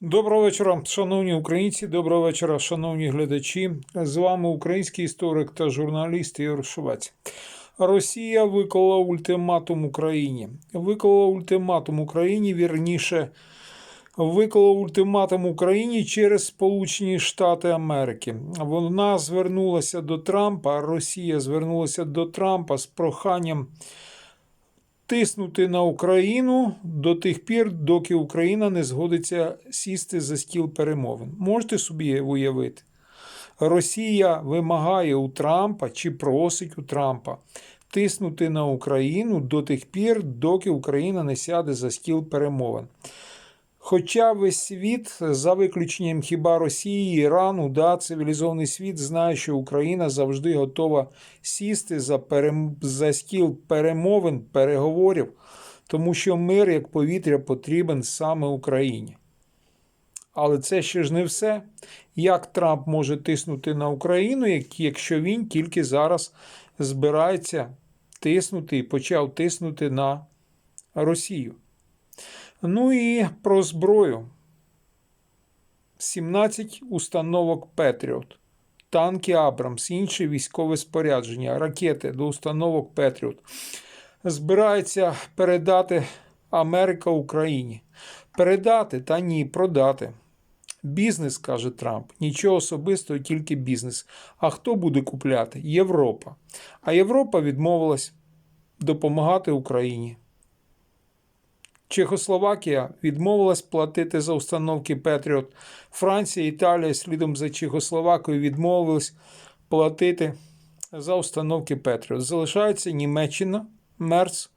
Доброго вечора, шановні українці, доброго вечора, шановні глядачі. З вами український історик та журналіст Ігор Швець. Росія виклала ультиматум Україні. Виклала ультиматум Україні, вірніше, виклала ультиматум Україні через Сполучені Штати Америки. Вона звернулася до Трампа, Росія звернулася до Трампа з проханням тиснути на Україну до тих пір, доки Україна не згодиться сісти за стіл перемовин. Можете собі уявити? Росія вимагає у Трампа чи просить у Трампа тиснути на Україну до тих пір, доки Україна не сяде за стіл перемовин. Хоча весь світ, за виключенням хіба Росії, Ірану, да, цивілізований світ знає, що Україна завжди готова сісти за, перем... за стіл перемовин, переговорів, тому що мир як повітря потрібен саме Україні. Але це ще ж не все. Як Трамп може тиснути на Україну, якщо він тільки зараз збирається тиснути і почав тиснути на Росію? Ну і про зброю. 17 установок Петріот, танки Абрамс, інше військове спорядження, ракети до установок Петріот. Збирається передати Америка Україні. Передати та ні, продати. Бізнес, каже Трамп, нічого особистого, тільки бізнес. А хто буде купляти? Європа. А Європа відмовилась допомагати Україні. Чехословакія відмовилась платити за установки Петріот. Франція, Італія слідом за Чехословакією відмовились платити за установки Петріот. Залишається Німеччина, Мерц,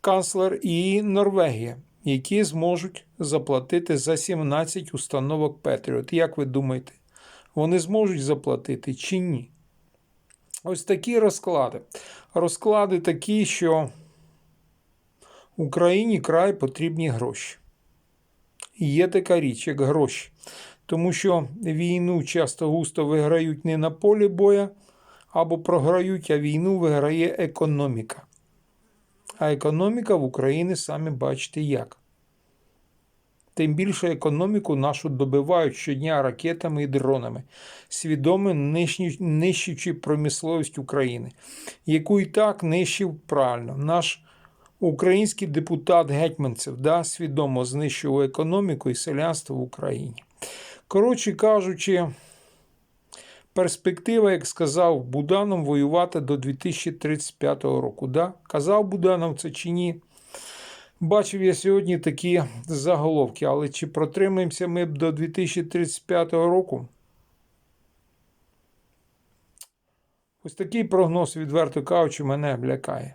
канцлер і Норвегія, які зможуть заплатити за 17 установок Петріот. Як ви думаєте, вони зможуть заплатити чи ні? Ось такі розклади. Розклади такі, що. Україні край потрібні гроші. Є така річ, як гроші. Тому що війну часто густо виграють не на полі боя або програють, а війну виграє економіка. А економіка в Україні самі бачите як. Тим більше економіку нашу добивають щодня ракетами і дронами, свідомо нищу- нищучи промисловість України, яку і так нищив правильно наш український депутат Гетьманцев да, свідомо знищував економіку і селянство в Україні. Коротше кажучи, перспектива, як сказав Буданов, воювати до 2035 року. Да? Казав Буданов це чи ні? Бачив я сьогодні такі заголовки, але чи протримаємося ми до 2035 року? Ось такий прогноз, відверто кажучи, мене лякає.